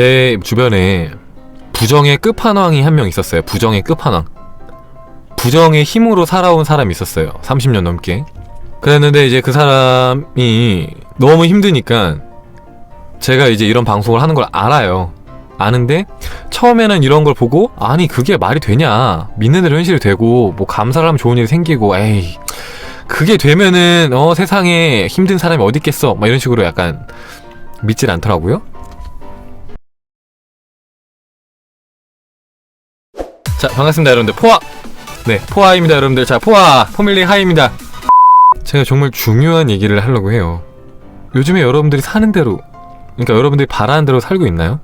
제 주변에 부정의 끝판왕이 한 명 있었어요. 부정의 끝판왕. 부정의 힘으로 살아온 사람이 있었어요. 30년 넘게. 그랬는데 이제 그 사람이 너무 힘드니까 제가 이제 이런 방송을 하는 걸 알아요. 아는데 처음에는 이런 걸 보고 아니 그게 말이 되냐 믿는 대로 현실이 되고 뭐 감사를 하면 좋은 일이 생기고 에이 그게 되면은 어 세상에 힘든 사람이 어디 있겠어 막 이런 식으로 약간 믿질 않더라고요. 자 반갑습니다 여러분들. 포아 네 포아입니다 여러분들. 자 포아 포밀리 하이입니다. 제가 정말 중요한 얘기를 하려고 해요. 요즘에 여러분들이 사는 대로 그러니까 여러분들이 바라는 대로 살고 있나요?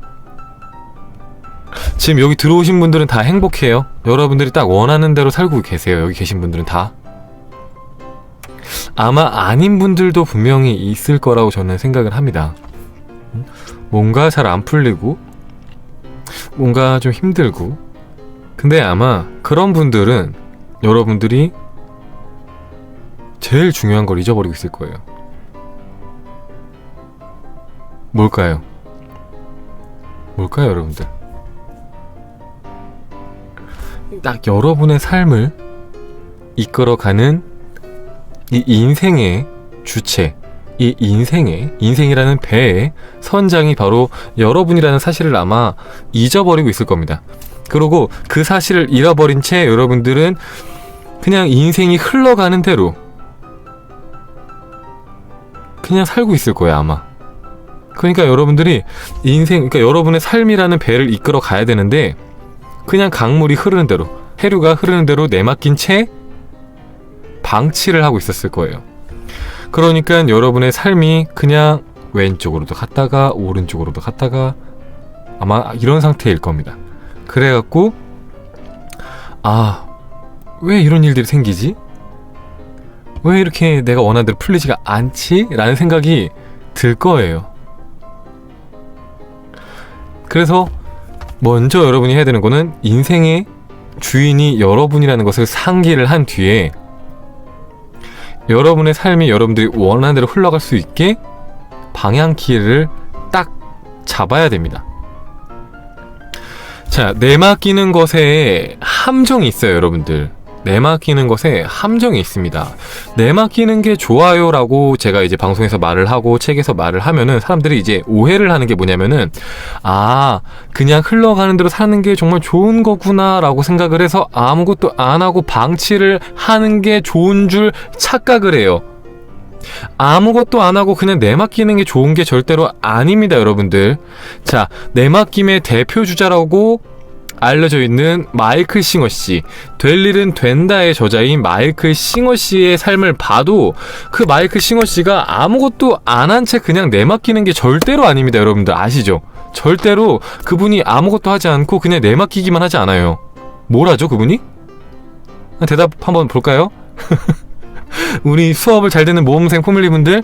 지금 여기 들어오신 분들은 다 행복해요. 여러분들이 딱 원하는 대로 살고 계세요. 여기 계신 분들은 다. 아마 아닌 분들도 분명히 있을 거라고 저는 생각을 합니다. 뭔가 잘 안 풀리고 뭔가 좀 힘들고 근데 아마 그런 분들은 여러분들이 제일 중요한 걸 잊어버리고 있을 거예요. 뭘까요? 뭘까요, 여러분들? 딱 여러분의 삶을 이끌어가는 이 인생의 주체, 이 인생의, 인생이라는 배의 선장이 바로 여러분이라는 사실을 아마 잊어버리고 있을 겁니다. 그리고 그 사실을 잃어버린 채 여러분들은 그냥 인생이 흘러가는 대로 그냥 살고 있을 거예요, 아마. 그러니까 여러분들이 인생, 그러니까 여러분의 삶이라는 배를 이끌어 가야 되는데 그냥 강물이 흐르는 대로, 해류가 흐르는 대로 내맡긴 채 방치를 하고 있었을 거예요. 그러니까 여러분의 삶이 그냥 왼쪽으로도 갔다가 오른쪽으로도 갔다가 아마 이런 상태일 겁니다. 그래갖고 아 왜 이런 일들이 생기지? 왜 이렇게 내가 원하는 대로 풀리지가 않지? 라는 생각이 들 거예요. 그래서 먼저 여러분이 해야 되는 거는 인생의 주인이 여러분이라는 것을 상기를 한 뒤에 여러분의 삶이 여러분들이 원하는 대로 흘러갈 수 있게 방향키를 딱 잡아야 됩니다. 자, 내맡기는 것에 함정이 있어요, 여러분들. 내맡기는 것에 함정이 있습니다. 내맡기는 게 좋아요라고 제가 이제 방송에서 말을 하고 책에서 말을 하면은 사람들이 이제 오해를 하는 게 뭐냐면은 아, 그냥 흘러가는 대로 사는 게 정말 좋은 거구나라고 생각을 해서 아무것도 안 하고 방치를 하는 게 좋은 줄 착각을 해요. 아무것도 안 하고 그냥 내맡기는 게 좋은 게 절대로 아닙니다, 여러분들. 자, 내맡김의 대표 주자라고 알려져 있는 마이클 싱어 씨. 될 일은 된다의 저자인 마이클 싱어 씨의 삶을 봐도 그 마이클 싱어 씨가 아무것도 안 한 채 그냥 내맡기는 게 절대로 아닙니다, 여러분들. 아시죠? 절대로 그분이 아무것도 하지 않고 그냥 내맡기기만 하지 않아요. 뭘 하죠, 그분이? 대답 한번 볼까요? 우리 수업을 잘 듣는 모험생 포밀리분들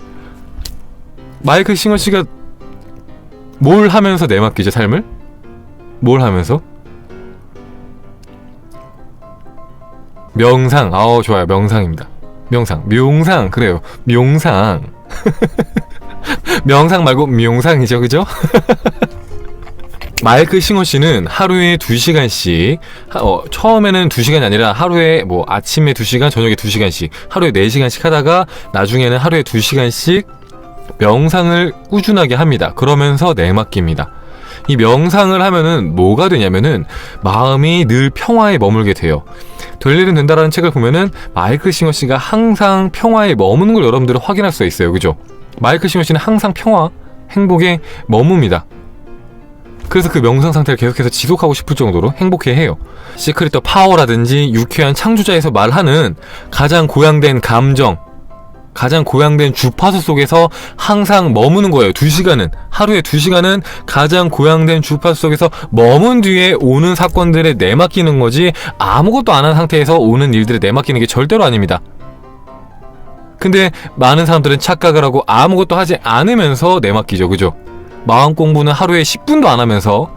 마이클 싱어 씨가 뭘 하면서 내맡기죠 삶을? 뭘 하면서? 명상. 아우 좋아요. 명상입니다. 명상. 명상. 그래요. 명상. 명상 말고 명상이죠. 그죠? 마이클 싱어 씨는 하루에 2시간씩 어, 처음에는 2시간이 아니라 하루에 뭐 아침에 2시간 저녁에 2시간씩 하루에 4시간씩 하다가 나중에는 하루에 2시간씩 명상을 꾸준하게 합니다. 그러면서 내맡깁니다. 이 명상을 하면은 뭐가 되냐면은 마음이 늘 평화에 머물게 돼요. 될 일은 된다라는 책을 보면은 마이클 싱어 씨가 항상 평화에 머무는 걸 여러분들은 확인할 수 있어요. 그죠? 마이클 싱어 씨는 항상 평화, 행복에 머뭅니다. 그래서 그 명상 상태를 계속해서 지속하고 싶을 정도로 행복해 해요. 시크릿 더 파워라든지 유쾌한 창조자에서 말하는 가장 고양된 감정, 가장 고양된 주파수 속에서 항상 머무는 거예요. 두 시간은. 하루에 두 시간은 가장 고양된 주파수 속에서 머문 뒤에 오는 사건들에 내맡기는 거지 아무것도 안 한 상태에서 오는 일들에 내맡기는 게 절대로 아닙니다. 근데 많은 사람들은 착각을 하고 아무것도 하지 않으면서 내맡기죠. 그죠? 마음 공부는 하루에 10분도 안 하면서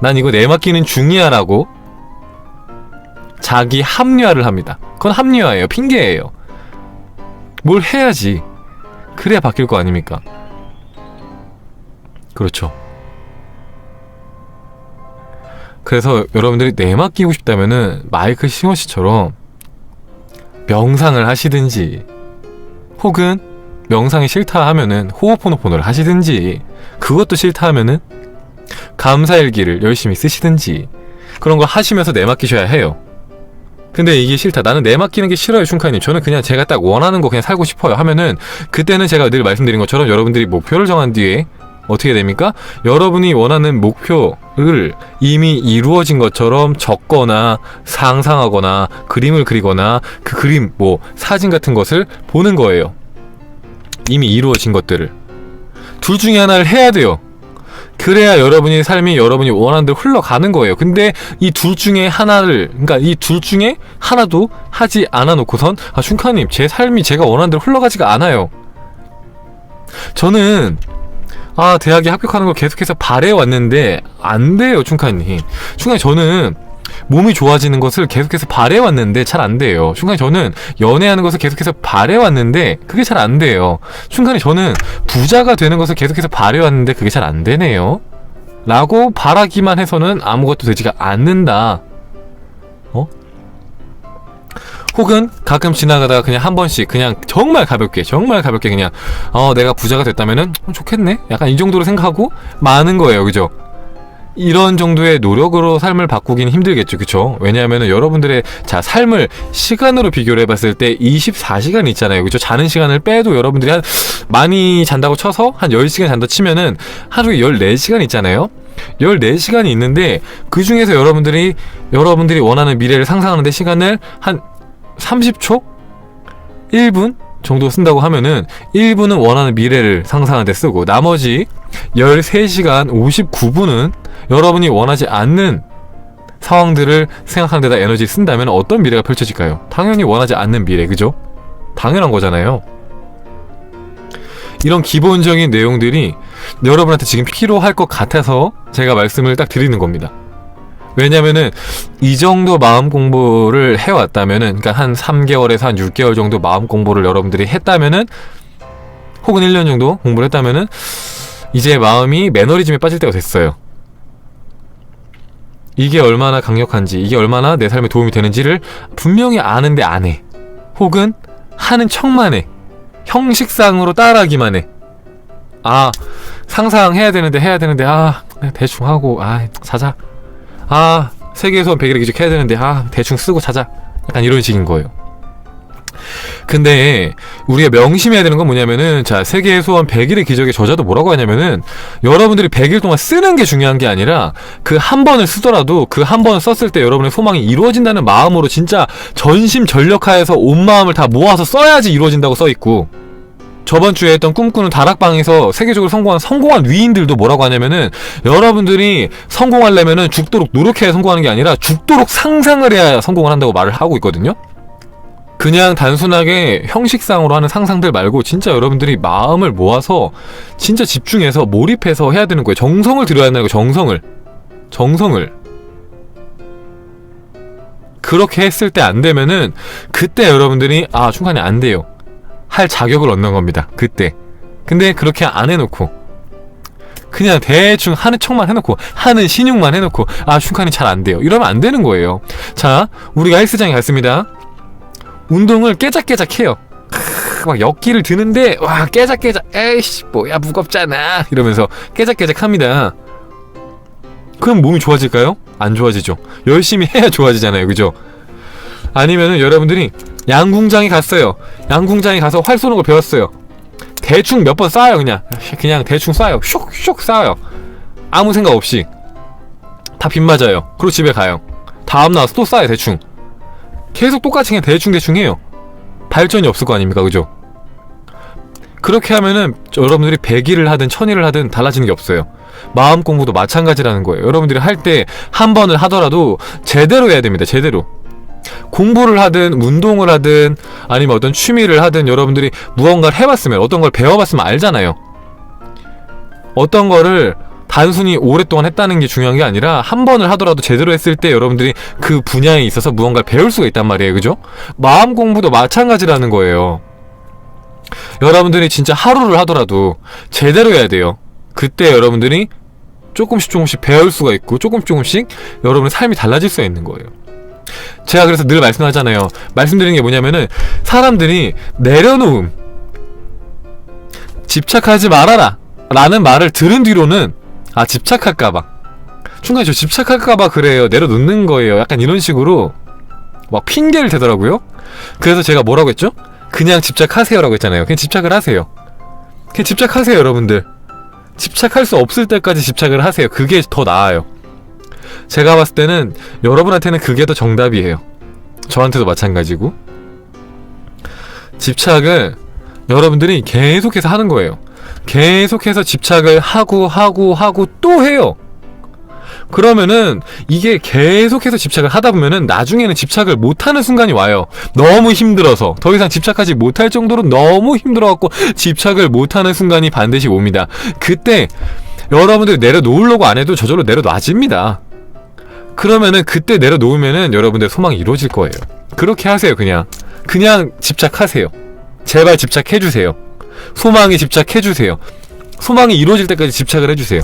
난 이거 내맡기는 중이야라고 자기 합리화를 합니다. 그건 합리화예요. 핑계예요. 뭘 해야지. 그래야 바뀔 거 아닙니까? 그렇죠. 그래서 여러분들이 내막 끼고 싶다면은 마이클 싱어 씨처럼 명상을 하시든지 혹은 명상이 싫다 하면은 호호포노포노를 하시든지 그것도 싫다 하면은 감사일기를 열심히 쓰시든지 그런 거 하시면서 내맡기셔야 해요. 근데 이게 싫다. 나는 내맡기는 게 싫어요, 슌카님. 저는 그냥 제가 딱 원하는 거 그냥 살고 싶어요. 하면은 그때는 제가 늘 말씀드린 것처럼 여러분들이 목표를 정한 뒤에 어떻게 됩니까? 여러분이 원하는 목표를 이미 이루어진 것처럼 적거나 상상하거나 그림을 그리거나 그 그림, 뭐 사진 같은 것을 보는 거예요. 이미 이루어진 것들을. 둘 중에 하나를 해야 돼요. 그래야 여러분이 삶이 여러분이 원하는 대로 흘러가는 거예요. 근데 이 둘 중에 하나를, 그러니까 이 둘 중에 하나도 하지 않아 놓고선, 아, 슌카님, 제 삶이 제가 원하는 대로 흘러가지가 않아요. 저는, 아, 대학에 합격하는 걸 계속해서 바래왔는데, 안 돼요, 슌카님. 슌카님, 저는, 몸이 좋아지는 것을 계속해서 바래왔는데 잘 안 돼요. 순간에 저는 연애하는 것을 계속해서 바래왔는데 그게 잘 안 돼요. 순간에 저는 부자가 되는 것을 계속해서 바래왔는데 그게 잘 안 되네요. 라고 바라기만 해서는 아무것도 되지가 않는다. 어? 혹은 가끔 지나가다가 그냥 한 번씩 그냥 정말 가볍게 정말 가볍게 그냥 어 내가 부자가 됐다면은 어, 좋겠네 약간 이 정도로 생각하고 많은 거예요 그죠 이런 정도의 노력으로 삶을 바꾸기는 힘들겠죠. 그쵸? 왜냐하면 여러분들의 자, 삶을 시간으로 비교를 해봤을 때 24시간 있잖아요. 그쵸? 자는 시간을 빼도 여러분들이 한 많이 잔다고 쳐서 한 10시간 잔다 치면은 하루에 14시간 있잖아요. 14시간이 있는데 그 중에서 여러분들이 여러분들이 원하는 미래를 상상하는데 시간을 한 30초? 1분? 정도 쓴다고 하면은 1분은 원하는 미래를 상상하는데 쓰고 나머지 13시간 59분은 여러분이 원하지 않는 상황들을 생각하는 데다 에너지 쓴다면 어떤 미래가 펼쳐질까요? 당연히 원하지 않는 미래, 그죠? 당연한 거잖아요. 이런 기본적인 내용들이 여러분한테 지금 필요할 것 같아서 제가 말씀을 딱 드리는 겁니다. 왜냐면은 이 정도 마음 공부를 해왔다면은 그러니까 한 3개월에서 한 6개월 정도 마음 공부를 여러분들이 했다면은 혹은 1년 정도 공부를 했다면은 이제 마음이 매너리즘에 빠질 때가 됐어요. 이게 얼마나 강력한지, 이게 얼마나 내 삶에 도움이 되는지를 분명히 아는데 안 해. 혹은 하는 척만 해. 형식상으로 따라하기만 해. 아, 상상해야 되는데 해야 되는데 아, 대충 하고 아, 자자. 아, 세계에서 100일의 기적 해야 되는데 아, 대충 쓰고 자자. 약간 이런 식인 거예요. 근데 우리가 명심해야 되는 건 뭐냐면은 자 세계의 소원 100일의 기적의 저자도 뭐라고 하냐면은 여러분들이 100일 동안 쓰는 게 중요한 게 아니라 그 한 번을 쓰더라도 그 한 번을 썼을 때 여러분의 소망이 이루어진다는 마음으로 진짜 전심 전력하여서 온 마음을 다 모아서 써야지 이루어진다고 써 있고 저번 주에 했던 꿈꾸는 다락방에서 세계적으로 성공한 성공한 위인들도 뭐라고 하냐면은 여러분들이 성공하려면은 죽도록 노력해야 성공하는 게 아니라 죽도록 상상을 해야 성공을 한다고 말을 하고 있거든요. 그냥 단순하게 형식상으로 하는 상상들 말고 진짜 여러분들이 마음을 모아서 진짜 집중해서 몰입해서 해야 되는 거예요. 정성을 들여야 한다는 거예요. 정성을. 정성을. 그렇게 했을 때 안 되면은 그때 여러분들이 아 중간에 안 돼요. 할 자격을 얻는 겁니다. 그때. 근데 그렇게 안 해놓고 그냥 대충 하는 척만 해놓고 하는 신용만 해놓고 아 슈칸이 잘 안 돼요. 이러면 안 되는 거예요. 자 우리가 헬스장에 갔습니다. 운동을 깨작깨작 해요. 막 역기를 드는데 와 깨작깨작 에이씨 뭐야 무겁잖아 이러면서 깨작깨작 합니다. 그럼 몸이 좋아질까요? 안 좋아지죠. 열심히 해야 좋아지잖아요. 그죠? 아니면은 여러분들이 양궁장에 갔어요. 양궁장에 가서 활 쏘는 거 배웠어요. 대충 몇 번 쏴요 그냥 그냥 대충 쏴요. 슉슉 쏴요. 아무 생각 없이 다 빗 맞아요. 그리고 집에 가요. 다음 나와서 또 쏴요 대충. 계속 똑같이 그냥 대충 대충 해요. 발전이 없을 거 아닙니까? 그죠? 그렇게 하면은 여러분들이 100일을 하든 1000일을 하든 달라지는 게 없어요. 마음 공부도 마찬가지라는 거예요. 여러분들이 할 때 한 번을 하더라도 제대로 해야 됩니다. 제대로. 공부를 하든 운동을 하든 아니면 어떤 취미를 하든 여러분들이 무언가를 해봤으면 어떤 걸 배워봤으면 알잖아요. 어떤 거를 단순히 오랫동안 했다는 게 중요한 게 아니라 한 번을 하더라도 제대로 했을 때 여러분들이 그 분야에 있어서 무언가를 배울 수가 있단 말이에요. 그죠? 마음 공부도 마찬가지라는 거예요. 여러분들이 진짜 하루를 하더라도 제대로 해야 돼요. 그때 여러분들이 조금씩 조금씩 배울 수가 있고 조금 조금씩 여러분의 삶이 달라질 수가 있는 거예요. 제가 그래서 늘 말씀하잖아요. 말씀드리는 게 뭐냐면은 사람들이 내려놓음, 집착하지 말아라 라는 말을 들은 뒤로는 아 집착할까봐. 중간에 저 집착할까봐 그래요. 내려놓는 거예요. 약간 이런 식으로 막 핑계를 대더라고요. 그래서 제가 뭐라고 했죠? 그냥 집착하세요라고 했잖아요. 그냥 집착을 하세요. 그냥 집착하세요 여러분들. 집착할 수 없을 때까지 집착을 하세요. 그게 더 나아요 제가 봤을 때는 여러분한테는 그게 더 정답이에요 저한테도 마찬가지고 집착을 여러분들이 계속해서 하는 거예요 계속해서 집착을 하고 하고 하고 또 해요. 그러면은 이게 계속해서 집착을 하다 보면은 나중에는 집착을 못하는 순간이 와요. 너무 힘들어서 더 이상 집착하지 못할 정도로 너무 힘들어갖고 집착을 못하는 순간이 반드시 옵니다. 그때 여러분들 내려놓으려고 안 해도 저절로 내려놔집니다. 그러면은 그때 내려놓으면은 여러분들 소망이 이루어질 거예요. 그렇게 하세요, 그냥. 그냥 집착하세요. 제발 집착해주세요. 소망에 집착해주세요. 소망이 이루어질 때까지 집착을 해주세요.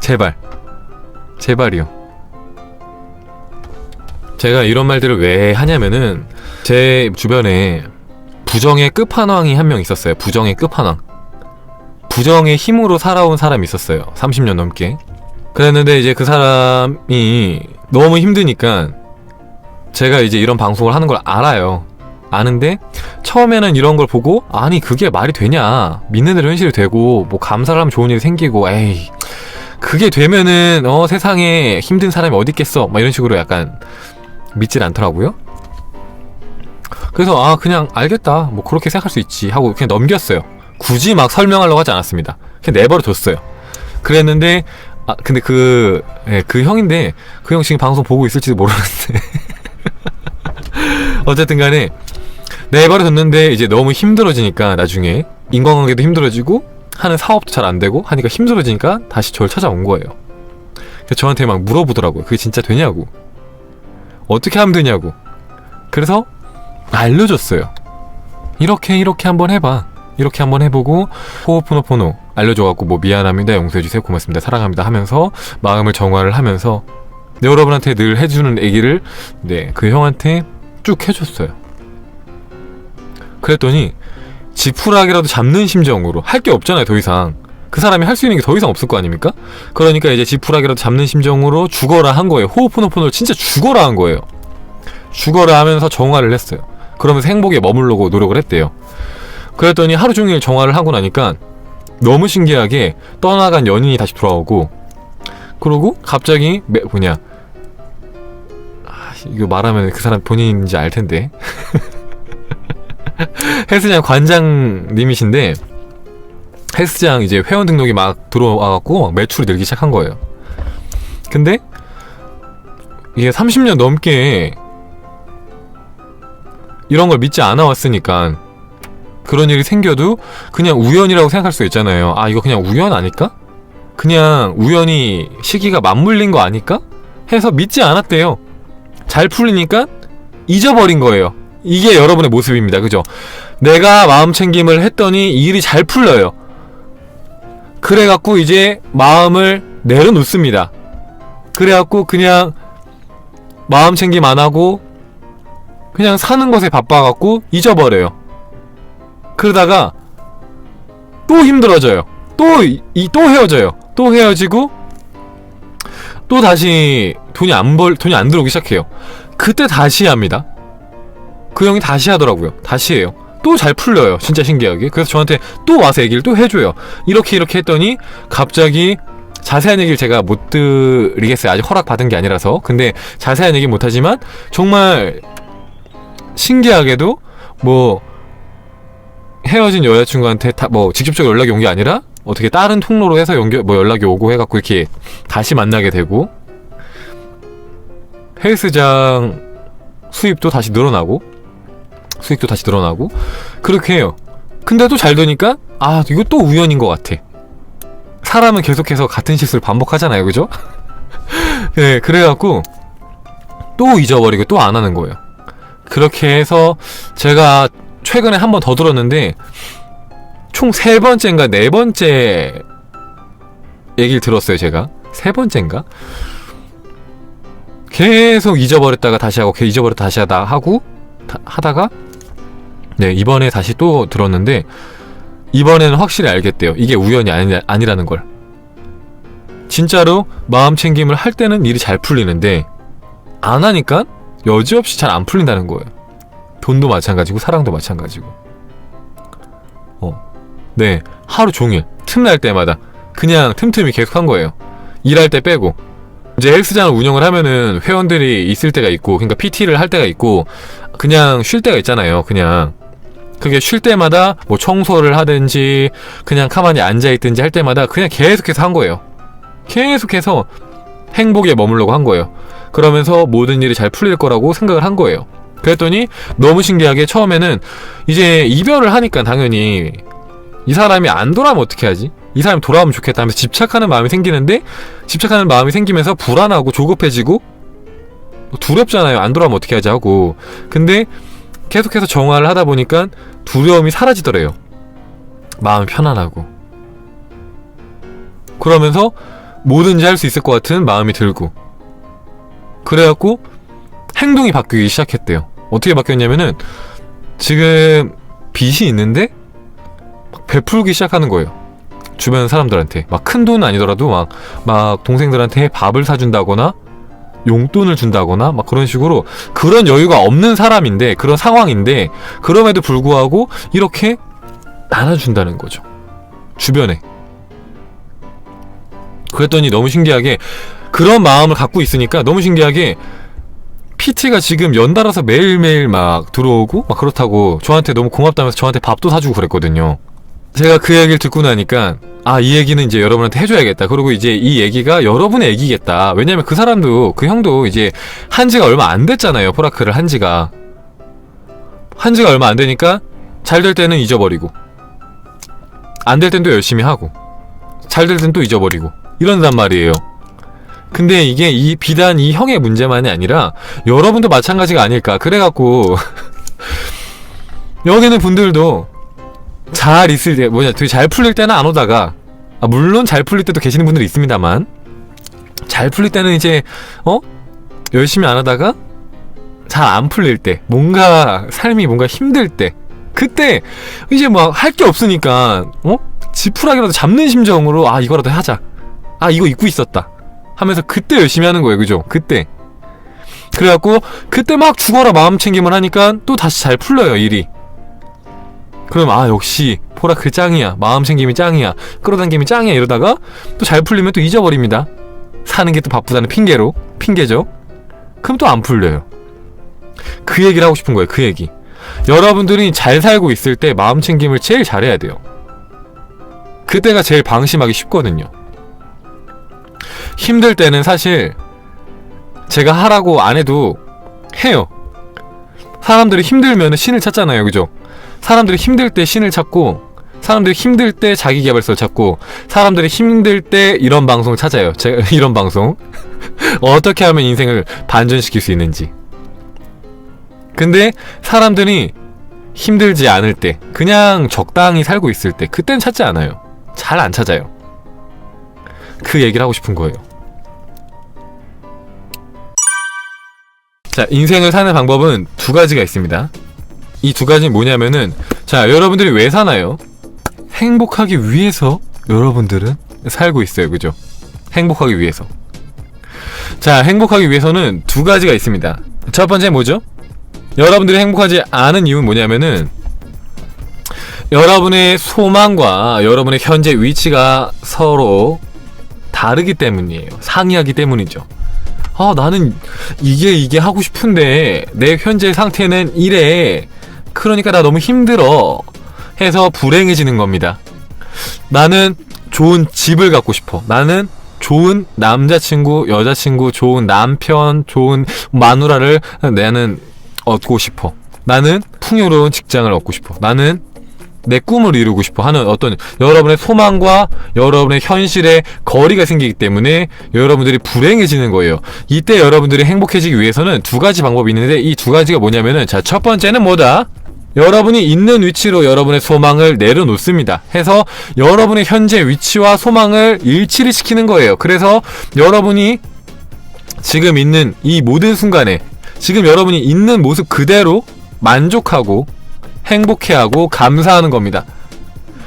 제발. 제발이요. 제가 이런 말들을 왜 하냐면은 제 주변에 부정의 끝판왕이 한 명 있었어요. 부정의 끝판왕. 부정의 힘으로 살아온 사람이 있었어요. 30년 넘게. 그랬는데 이제 그 사람이 너무 힘드니까 제가 이제 이런 방송을 하는 걸 알아요. 아는데 처음에는 이런 걸 보고 아니 그게 말이 되냐. 믿는 대로 현실이 되고 뭐 감사를 하면 좋은 일이 생기고 에이 그게 되면은 어 세상에 힘든 사람이 어디 있겠어. 막 이런 식으로 약간 믿질 않더라고요. 그래서 아 그냥 알겠다. 뭐 그렇게 생각할 수 있지 하고 그냥 넘겼어요. 굳이 막 설명하려고 하지 않았습니다. 그냥 내버려 뒀어요. 그랬는데 아 근데 그, 예, 그 형인데 그 형 지금 방송 보고 있을지도 모르는데 어쨌든 간에 내버려 뒀는데 이제 너무 힘들어지니까 나중에 인간관계도 힘들어지고 하는 사업도 잘 안 되고 하니까 힘들어지니까 다시 저를 찾아온 거예요. 저한테 막 물어보더라고요. 그게 진짜 되냐고. 어떻게 하면 되냐고. 그래서 알려줬어요. 이렇게 이렇게 한번 해봐. 이렇게 한번 해보고 호흡포노포노 알려줘갖고 뭐 미안합니다 용서해주세요 고맙습니다 사랑합니다 하면서 마음을 정화를 하면서 네, 여러분한테 늘 해주는 얘기를 네 그 형한테 쭉 해줬어요. 그랬더니 지푸라기라도 잡는 심정으로 할 게 없잖아요 더 이상. 그 사람이 할 수 있는 게 더 이상 없을 거 아닙니까? 그러니까 이제 지푸라기라도 잡는 심정으로 죽어라 한 거예요. 호흡호노포노를 진짜 죽어라 한 거예요. 죽어라 하면서 정화를 했어요. 그러면서 행복에 머물려고 노력을 했대요. 그랬더니 하루 종일 정화를 하고 나니까 너무 신기하게 떠나간 연인이 다시 돌아오고 그러고 갑자기 매, 뭐냐 아, 이거 말하면 그 사람 본인인지 알 텐데 헬스장 관장님이신데 헬스장 이제 회원 등록이 막 들어와갖고 막 매출이 늘기 시작한 거예요. 근데 이게 30년 넘게 이런 걸 믿지 않아 왔으니까 그런 일이 생겨도 그냥 우연이라고 생각할 수 있잖아요. 아 이거 그냥 우연 아닐까? 그냥 우연히 시기가 맞물린 거 아닐까? 해서 믿지 않았대요. 잘 풀리니까 잊어버린 거예요. 이게 여러분의 모습입니다. 그죠? 내가 마음 챙김을 했더니 이 일이 잘 풀려요. 그래갖고 이제 마음을 내려놓습니다. 그래갖고 그냥 마음 챙김 안 하고 그냥 사는 것에 바빠갖고 잊어버려요. 그러다가 또 힘들어져요. 또, 이, 또 헤어져요. 또 헤어지고 또 다시 돈이 안 벌, 돈이 안 들어오기 시작해요. 그때 다시 합니다. 그 형이 다시 하더라고요. 다시 해요. 또 잘 풀려요. 진짜 신기하게. 그래서 저한테 또 와서 얘기를 또 해줘요. 이렇게 이렇게 했더니 갑자기 자세한 얘기를 제가 못 드리겠어요. 아직 허락받은 게 아니라서. 근데 자세한 얘기 못하지만 정말 신기하게도 뭐 헤어진 여자친구한테 다 뭐 직접적으로 연락이 온 게 아니라 어떻게 다른 통로로 해서 연결 뭐 연락이 오고 해갖고 이렇게 다시 만나게 되고 헬스장 수입도 다시 늘어나고 수익도 다시 늘어나고 그렇게 해요. 근데도 잘 되니까 아 이거 또 우연인 것 같아. 사람은 계속해서 같은 실수를 반복하잖아요, 그죠? 네, 그래갖고 또 잊어버리고 또 안 하는 거예요. 그렇게 해서 제가 최근에 한 번 더 들었는데 총 세 번째인가 네 번째 얘기를 들었어요, 제가. 세 번째인가? 계속 잊어버렸다가 다시 하고, 잊어버렸다 다시 하다 하고, 다- 하다가, 네, 이번에 다시 또 들었는데, 이번에는 확실히 알겠대요. 이게 우연이 아니, 아니라는 걸. 진짜로 마음 챙김을 할 때는 일이 잘 풀리는데, 안 하니까 여지없이 잘 안 풀린다는 거예요. 돈도 마찬가지고, 사랑도 마찬가지고. 어. 네, 하루 종일, 틈날 때마다, 그냥 틈틈이 계속 한 거예요. 일할 때 빼고. 이제 헬스장을 운영을 하면은 회원들이 있을 때가 있고, 그러니까 PT를 할 때가 있고, 그냥 쉴 때가 있잖아요. 그냥. 그게 쉴 때마다 뭐 청소를 하든지, 그냥 가만히 앉아 있든지 할 때마다 그냥 계속해서 한 거예요. 계속해서 행복에 머물려고 한 거예요. 그러면서 모든 일이 잘 풀릴 거라고 생각을 한 거예요. 그랬더니 너무 신기하게 처음에는 이제 이별을 하니까 당연히 이 사람이 안 돌아오면 어떻게 하지? 이 사람이 돌아오면 좋겠다 하면서 집착하는 마음이 생기는데 집착하는 마음이 생기면서 불안하고 조급해지고 뭐 두렵잖아요. 안 돌아오면 어떻게 하지 하고. 근데 계속해서 정화를 하다 보니까 두려움이 사라지더래요. 마음이 편안하고. 그러면서 뭐든지 할 수 있을 것 같은 마음이 들고. 그래갖고 행동이 바뀌기 시작했대요. 어떻게 바뀌었냐면은 지금 빚이 있는데 막 베풀기 시작하는 거예요. 주변 사람들한테 막 큰 돈은 아니더라도 막 막 동생들한테 밥을 사준다거나 용돈을 준다거나 막 그런 식으로 그런 여유가 없는 사람인데 그런 상황인데 그럼에도 불구하고 이렇게 나눠준다는 거죠. 주변에. 그랬더니 너무 신기하게 그런 마음을 갖고 있으니까 너무 신기하게 PT가 지금 연달아서 매일매일 막 들어오고 막 그렇다고 저한테 너무 고맙다면서 저한테 밥도 사주고 그랬거든요. 제가 그 얘기를 듣고 나니까 아 이 얘기는 이제 여러분한테 해줘야겠다. 그리고 이제 이 얘기가 여러분의 얘기겠다. 왜냐면 그 사람도 그 형도 이제 한지가 얼마 안 됐잖아요. 포라크를 한지가 한지가 얼마 안 되니까 잘 될 때는 잊어버리고 안 될 땐 또 열심히 하고 잘 될 땐 또 잊어버리고 이런단 말이에요. 근데 이게 이 비단 이 형의 문제만이 아니라 여러분도 마찬가지가 아닐까. 그래갖고 여기는 분들도 잘 있을 때 뭐냐 되게 잘 풀릴 때는 안 오다가 아, 물론 잘 풀릴 때도 계시는 분들이 있습니다만 잘 풀릴 때는 이제 어? 열심히 안 하다가 잘 안 풀릴 때 뭔가 삶이 뭔가 힘들 때 그때 이제 막 할 게 없으니까 어? 지푸라기라도 잡는 심정으로 아 이거라도 하자. 아 이거 잊고 있었다 하면서 그때 열심히 하는 거예요. 그죠? 그때. 그래갖고 그때 막 죽어라 마음 챙김을 하니까 또 다시 잘 풀려요 일이. 그럼 아 역시 포라클 짱이야. 마음 챙김이 짱이야. 끌어당김이 짱이야. 이러다가 또 잘 풀리면 또 잊어버립니다. 사는 게 또 바쁘다는 핑계로. 핑계죠? 그럼 또 안 풀려요. 그 얘기를 하고 싶은 거예요 그 얘기. 여러분들이 잘 살고 있을 때 마음 챙김을 제일 잘해야 돼요. 그때가 제일 방심하기 쉽거든요 힘들 때는 사실 제가 하라고 안 해도 해요 사람들이 힘들면 신을 찾잖아요 그죠 사람들이 힘들 때 신을 찾고 사람들이 힘들 때 자기 개발서를 찾고 사람들이 힘들 때 이런 방송을 찾아요. 제가 이런 방송 어떻게 하면 인생을 반전시킬 수 있는지. 근데 사람들이 힘들지 않을 때 그냥 적당히 살고 있을 때 그땐 찾지 않아요. 잘 안 찾아요. 그 얘기를 하고 싶은 거예요. 자, 인생을 사는 방법은 두 가지가 있습니다. 이 두 가지는 뭐냐면은 자 여러분들이 왜 사나요? 행복하기 위해서 여러분들은 살고 있어요 그죠? 행복하기 위해서 자 행복하기 위해서는 두 가지가 있습니다 첫 번째 뭐죠? 여러분들이 행복하지 않은 이유는 뭐냐면은 여러분의 소망과 여러분의 현재 위치가 서로 다르기 때문이에요 상이하기 때문이죠 아 나는 이게 이게 하고 싶은데 내 현재 상태는 이래 그러니까 나 너무 힘들어 해서 불행해지는 겁니다. 나는 좋은 집을 갖고 싶어. 나는 좋은 남자친구, 여자친구, 좋은 남편, 좋은 마누라를 나는 얻고 싶어. 나는 풍요로운 직장을 얻고 싶어. 나는 내 꿈을 이루고 싶어 하는 어떤 여러분의 소망과 여러분의 현실의 거리가 생기기 때문에 여러분들이 불행해지는 거예요. 이때 여러분들이 행복해지기 위해서는 두 가지 방법이 있는데 이 두 가지가 뭐냐면은 자, 첫 번째는 뭐다? 여러분이 있는 위치로 여러분의 소망을 내려놓습니다. 해서 여러분의 현재 위치와 소망을 일치를 시키는 거예요. 그래서 여러분이 지금 있는 이 모든 순간에 지금 여러분이 있는 모습 그대로 만족하고 행복해하고 감사하는 겁니다.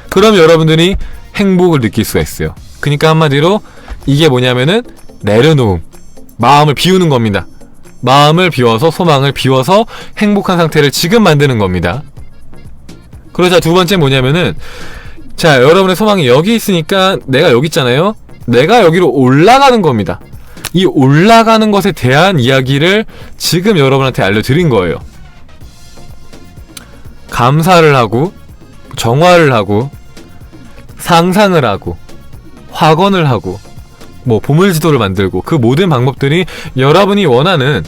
그럼 여러분들이 행복을 느낄 수가 있어요. 그러니까 한마디로 이게 뭐냐면은 내려놓음, 마음을 비우는 겁니다. 마음을 비워서 소망을 비워서 행복한 상태를 지금 만드는 겁니다. 그러자 두 번째 뭐냐면은 자 여러분의 소망이 여기 있으니까 내가 여기 있잖아요. 내가 여기로 올라가는 겁니다. 이 올라가는 것에 대한 이야기를 지금 여러분한테 알려드린 거예요. 감사를 하고 정화를 하고 상상을 하고 확언을 하고 뭐 보물지도를 만들고 그 모든 방법들이 여러분이 원하는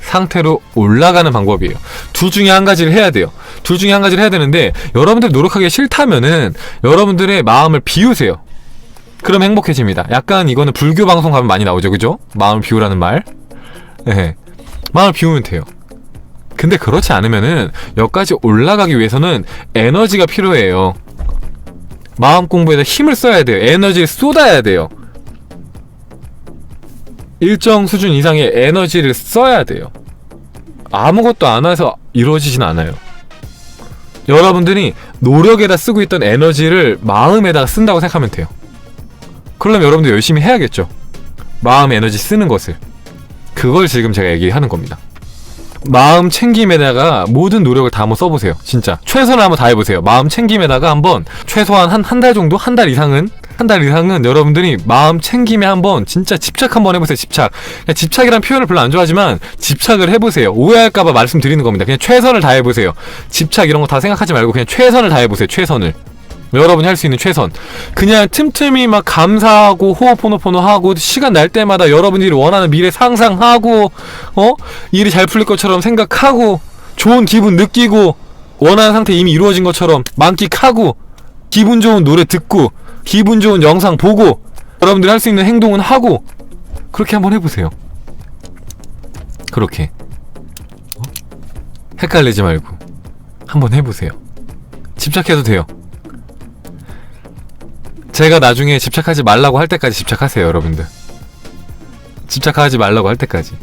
상태로 올라가는 방법이에요. 둘 중에 한 가지를 해야 돼요. 둘 중에 한 가지를 해야 되는데 여러분들 노력하기 싫다면은 여러분들의 마음을 비우세요. 그럼 행복해집니다. 약간 이거는 불교 방송 가면 많이 나오죠, 그죠? 마음을 비우라는 말. 네. 마음을 비우면 돼요. 근데 그렇지 않으면은 여기까지 올라가기 위해서는 에너지가 필요해요. 마음 공부에다 힘을 써야 돼요. 에너지를 쏟아야 돼요. 일정 수준 이상의 에너지를 써야 돼요. 아무것도 안 해서 이루어지진 않아요. 여러분들이 노력에다 쓰고 있던 에너지를 마음에다가 쓴다고 생각하면 돼요. 그러려면 여러분들 열심히 해야겠죠. 마음 에너지 쓰는 것을. 그걸 지금 제가 얘기하는 겁니다. 마음 챙김에다가 모든 노력을 다 한번 써보세요. 진짜. 최선을 한번 다해보세요. 마음 챙김에다가 한번 최소한 한 한 달 정도? 한 달 이상은? 한달 이상은 여러분들이 마음 챙김에 한번 진짜 집착 한번 해보세요. 집착. 집착이란 표현을 별로 안 좋아하지만 집착을 해보세요. 오해할까봐 말씀드리는 겁니다. 그냥 최선을 다해보세요. 집착 이런 거 다 생각하지 말고 그냥 최선을 다해보세요. 최선을. 여러분이 할 수 있는 최선. 그냥 틈틈이 막 감사하고 호호포노포노 하고 시간 날 때마다 여러분들이 원하는 미래 상상하고 어 일이 잘 풀릴 것처럼 생각하고 좋은 기분 느끼고 원하는 상태 이미 이루어진 것처럼 만끽하고 기분 좋은 노래 듣고 기분 좋은 영상 보고 여러분들이 할 수 있는 행동은 하고 그렇게 한번 해보세요. 그렇게 어? 헷갈리지 말고 한번 해보세요. 집착해도 돼요. 제가 나중에 집착하지 말라고 할 때까지 집착하세요, 여러분들. 집착하지 말라고 할 때까지.